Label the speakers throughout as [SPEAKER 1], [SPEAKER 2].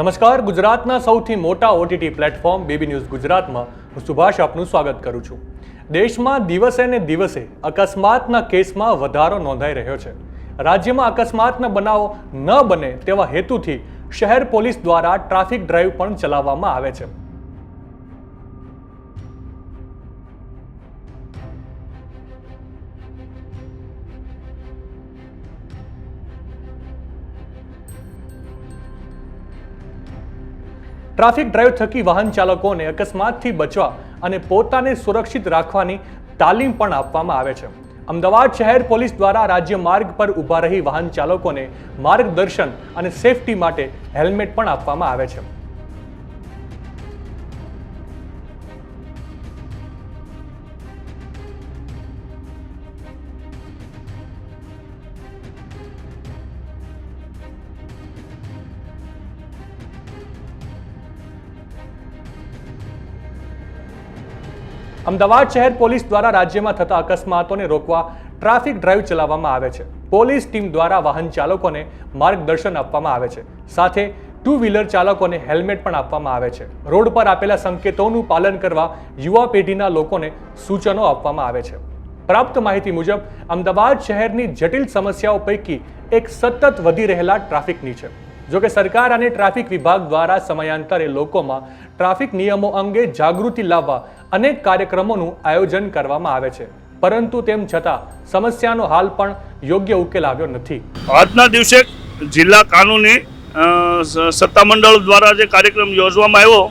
[SPEAKER 1] નમસ્કાર, ગુજરાતના સૌથી મોટા ઓટીટી પ્લેટફોર્મ બેબી ન્યૂઝ ગુજરાતમાં. હું સુભાષ આપનું સ્વાગત કરું છું. દેશમાં દિવસે ને દિવસે અકસ્માતના કેસમાં વધારો નોંધાઈ રહ્યો છે. રાજ્યમાં અકસ્માતના બનાવો ન બને તેવા હેતુથી શહેર પોલીસ દ્વારા ટ્રાફિક ડ્રાઈવ પણ ચલાવવામાં આવે છે. ટ્રાફિક ડ્રાઈવ થકી વાહન ચાલકોને અકસ્માતથી બચવા અને પોતાને સુરક્ષિત રાખવાની તાલીમ પણ આપવામાં આવે છે. અમદાવાદ શહેર પોલીસ દ્વારા રાજ્ય માર્ગ પર ઊભા રહી વાહન ચાલકોને માર્ગદર્શન અને સેફટી માટે હેલ્મેટ પણ આપવામાં આવે છે. અમદાવાદ શહેર પોલીસ દ્વારા રાજ્યમાં થતા અકસ્માતોને રોકવા ટ્રાફિક ડ્રાઈવ ચલાવવામાં આવે છે. પોલીસ ટીમ દ્વારા વાહન ચાલકોને માર્ગદર્શન આપવામાં આવે છે. સાથે ટુ વ્હીલર ચાલકોને હેલ્મેટ પણ આપવામાં આવે છે. રોડ પર આપેલા સંકેતોનું પાલન કરવા યુવા પેઢીના લોકોને સૂચનો આપવામાં આવે છે. પ્રાપ્ત માહિતી મુજબ, અમદાવાદ શહેરની જટિલ સમસ્યાઓ પૈકી એક સતત વધી રહેલા ટ્રાફિકની છે. જોકે સરકાર અને ટ્રાફિક વિભાગ દ્વારા સમયાંતરે લોકોમાં ટ્રાફિક નિયમો અંગે જાગૃતિ લાવવા અનેક કાર્યક્રમોનું આયોજન કરવામાં આવે છે. પરંતુ તેમ છતાં સમસ્યાનો હાલ પણ યોગ્ય ઉકેલ આવ્યો નથી.
[SPEAKER 2] આજના દિવસે જિલ્લા કાનૂની સત્તામંડળ દ્વારા જે કાર્યક્રમ યોજવામાં આવ્યો,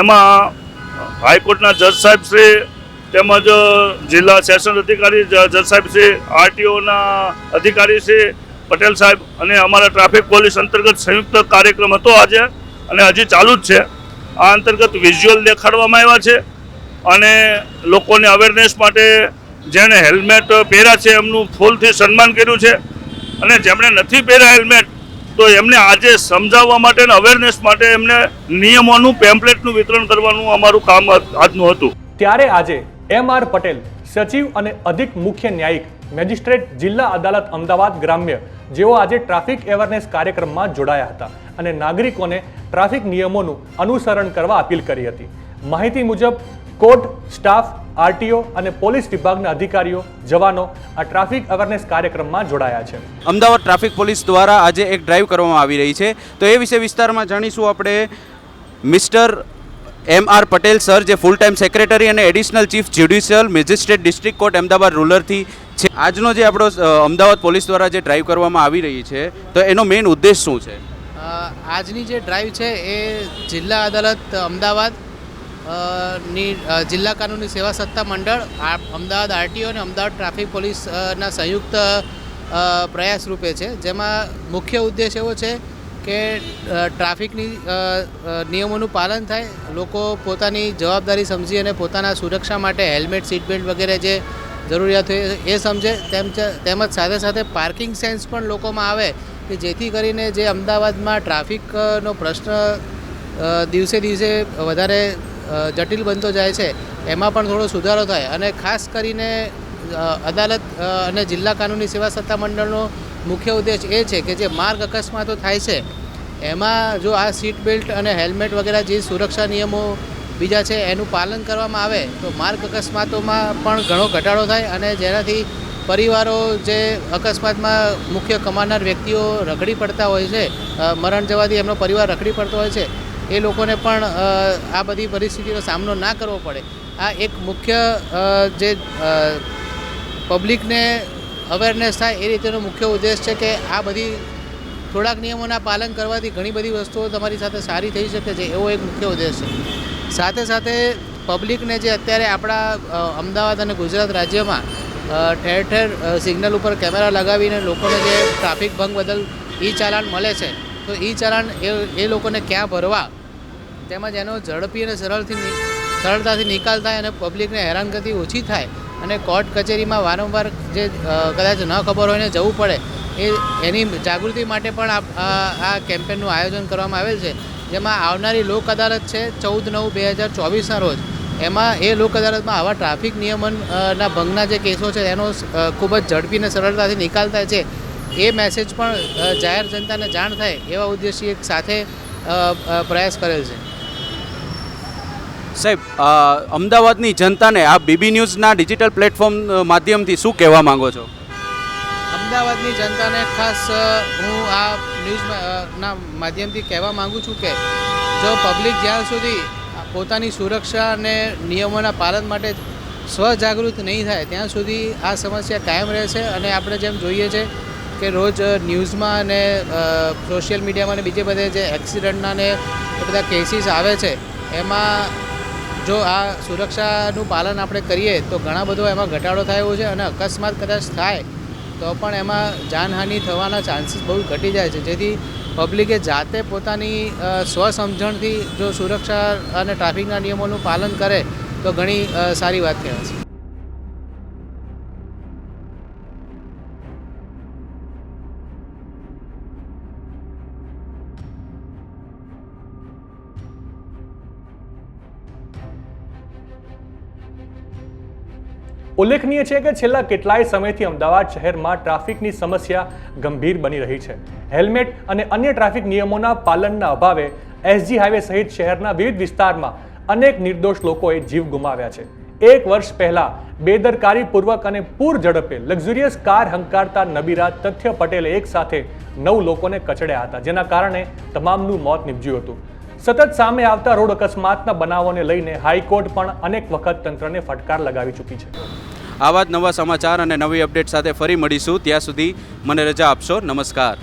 [SPEAKER 2] એમાં હાઈકોર્ટના જજ સાહેબ શ્રી તેમજ જિલ્લા સેશન અધિકારી જજ સાહેબ શ્રી, આરટીઓના અધિકારી શ્રી પટેલ સાહેબ અને અમારા ટ્રાફિક પોલીસ અંતર્ગત સંયુક્ત કાર્યક્રમ હતો આજે અને હજી ચાલુ જ છે. આ અંતર્ગત વિઝ્યુઅલ દેખાડવામાં આવ્યા છે અને લોકોને અવેરનેસ માટે જેણે હેલ્મેટ પહેર્યા છે એમનું ફૂલથી સન્માન કર્યું છે અને જેમણે નથી પહેર્યા હેલ્મેટ તો એમને આજે સમજાવવા માટે અને અવેરનેસ માટે એમને નિયમોનું પેમ્પલેટનું વિતરણ કરવાનું અમારું કામ આજનું હતું.
[SPEAKER 1] ત્યારે આજે એમ આર પટેલ, સચિવ અને અધિક મુખ્ય ન્યાયિક મેજિસ્ટ્રેટ જિલ્લા અદાલત, અમદાવાદ ગ્રામ્ય જેઓ આજે ટ્રાફિક એવરનેસ કાર્યક્રમમાં જોડાયા હતા અને નાગરિકોને ટ્રાફિક નિયમોનું અનુસરણ કરવા અપીલ કરી હતી. માહિતી મુજબ, કોર્ટ, સ્ટાફ, આરટીઓ અને પોલીસ વિભાગના અધિકારીઓ, જવાનો આ ટ્રાફિક અવેરનેસ કાર્યક્રમમાં જોડાયા છે.
[SPEAKER 3] અમદાવાદ ટ્રાફિક પોલીસ દ્વારા આજે એક ડ્રાઈવ કરવામાં આવી રહી છે. તો એ વિશે વિસ્તારમાં જાણીશું આપણે, mister M R Patel sir, જે ફૂલ ટાઈમ સેક્રેટરી અને additional chief judicial magistrate district court Ahmedabad રૂરલથી છે. આજનો જે આપણો અમદાવાદ પોલીસ દ્વારા જે ડ્રાઈવ કરવામાં આવી રહી છે, તો એનો મેઇન ઉદ્દેશ શું છે?
[SPEAKER 4] આજની જે ડ્રાઈવ છે એ જિલ્લા અદાલત, અમદાવાદની જિલ્લા કાનૂની સેવા સત્તા મંડળ અમદાવાદ આરટીઓ અને અમદાવાદ ટ્રાફિક પોલીસના સંયુક્ત પ્રયાસ રૂપે છે. જેમાં મુખ્ય ઉદ્દેશ એવો છે કે ટ્રાફિકની નિયમોનું પાલન થાય, લોકો પોતાની જવાબદારી સમજી અને પોતાના સુરક્ષા માટે હેલ્મેટ, સીટબેલ્ટ વગેરે જે જરૂરિયાત હોય એ સમજે. તેમ તેમજ સાથે સાથે પાર્કિંગ સેન્સ પણ લોકોમાં આવે કે જેથી કરીને જે અમદાવાદમાં ટ્રાફિકનો પ્રશ્ન દિવસે દિવસે વધારે જટિલ બનતો જાય છે, એમાં પણ થોડો સુધારો થાય. અને ખાસ કરીને અદાલત અને જિલ્લા કાનૂની સેવા સત્તા મંડળનો મુખ્ય ઉદ્દેશ એ છે કે જે માર્ગ અકસ્માતો થાય છે, એમાં જો આ સીટ બેલ્ટ અને હેલ્મેટ વગેરે જે સુરક્ષા નિયમો બીજા છે એનું પાલન કરવામાં આવે, તો માર્ગ અકસ્માતોમાં પણ ઘણો ઘટાડો થાય અને જેનાથી પરિવારો જે અકસ્માતમાં મુખ્ય કમાનાર વ્યક્તિઓ રખડી પડતા હોય છે મરણ જવાથી એમનો પરિવાર રખડી પડતો હોય છે, એ લોકોને પણ આ બધી પરિસ્થિતિનો સામનો ના કરવો પડે. આ એક મુખ્ય જે પબ્લિકને અવેરનેસ થાય એ રીતેનો મુખ્ય ઉદ્દેશ છે કે આ બધી થોડાક નિયમોના પાલન કરવાથી ઘણી બધી વસ્તુઓ તમારી સાથે સારી થઈ શકે છે, એવો એક મુખ્ય ઉદ્દેશ છે. સાથે સાથે પબ્લિકને જે અત્યારે આપણા અમદાવાદ અને ગુજરાત રાજ્યમાં ઠેર ઠેર સિગ્નલ ઉપર કેમેરા લગાવીને લોકોને જે ટ્રાફિક ભંગ બદલ ઈ ચાલાન મળે છે, તો ઈ ચાલાન એ એ લોકોને ક્યાં ભરવા? તેમજ એનો ઝડપી અને સરળથી સરળતાથી નિકાલ થાય અને પબ્લિકને હેરાનગતિ ઓછી થાય અને કોર્ટ કચેરીમાં વારંવાર જે કદાચ ન ખબર હોય ને જવું પડે, એ, એની જાગૃતિ માટે પણ આ- કેમ્પેનનું આયોજન કરવામાં આવેલ છે. જેમાં આવનારી લોક અદાલત છે, ચૌદ નવ બે હજાર ચોવીસના રોજ. એમાં એ લોક અદાલતમાં આવા ટ્રાફિક નિયમનના ભંગના જે કેસો છે એનો ખૂબ જ ઝડપી અને સરળતાથી નિકાલ થાય છે. એ મેસેજ પણ જાહેર જનતાને જાણ થાય, એવા ઉદ્દેશ્ય એક સાથે પ્રયાસ કરેલ છે.
[SPEAKER 3] સાહેબ અમદાવાદની જનતાને આ બીબી ન્યૂઝના ડિજિટલ પ્લેટફોર્મ માધ્યમથી શું કહેવા માંગો છો?
[SPEAKER 4] અમદાવાદની જનતાને ખાસ હું આ ન્યૂઝના માધ્યમથી કહેવા માગું છું કે જો પબ્લિક જ્યાં સુધી પોતાની સુરક્ષા અને નિયમોના પાલન માટે સ્વજાગૃત નહીં થાય, ત્યાં સુધી આ સમસ્યા કાયમ રહેશે અને આપણે જેમ જોઈએ છે કે રોજ ન્યૂઝમાં અને સોશિયલ મીડિયામાં અને બીજે બધે જે એક્સિડન્ટના ને બધા કેસીસ આવે છે, એમાં જો આ સુરક્ષાનું પાલન આપણે કરીએ તો ઘણા બધો એમાં ઘટાડો થાય એવો છે અને અકસ્માત કદાચ થાય, તો પણ એમાં જાનહાનિ થવાના ચાન્સીસ બહુ ઘટી જાય છે. જેથી પબ્લિકે જાતે પોતાની સ્વસમજણથી જો સુરક્ષા અને ટ્રાફિકના નિયમોનું પાલન કરે, તો ઘણી સારી વાત કહેવાય છે.
[SPEAKER 1] ઉલ્લેખનીય છે કે છેલ્લા કેટલાય સમયથી અમદાવાદ શહેરમાં ટ્રાફિકની સમસ્યા ગંભીર બની રહી છે. હેલ્મેટ અને અન્ય ટ્રાફિક નિયમોના પાલનના અભાવે એસજી હાઈવે સહિત શહેરના વિવિધ વિસ્તારમાં અનેક નિર્દોષ લોકોએ જીવ ગુમાવ્યા છે. એક વર્ષ પહેલા બેદરકારીપૂર્વક અને પૂર ઝડપે લક્ઝુરિયસ કાર હંકારતા નબીરા તથ્ય પટેલે એક સાથે નવ લોકોને કચડ્યા હતા, જેના કારણે તમામનું મોત નીપજ્યું હતું. સતત સામે આવતા રોડ અકસ્માતના બનાવોને લઈને હાઈકોર્ટ પણ અનેક વખત તંત્રને ફટકાર લગાવી ચૂકી છે.
[SPEAKER 3] આવા જ નવા સમાચાર અને નવી અપડેટ સાથે ફરી મળીશું. ત્યાં સુધી મને રજા આપશો. નમસ્કાર.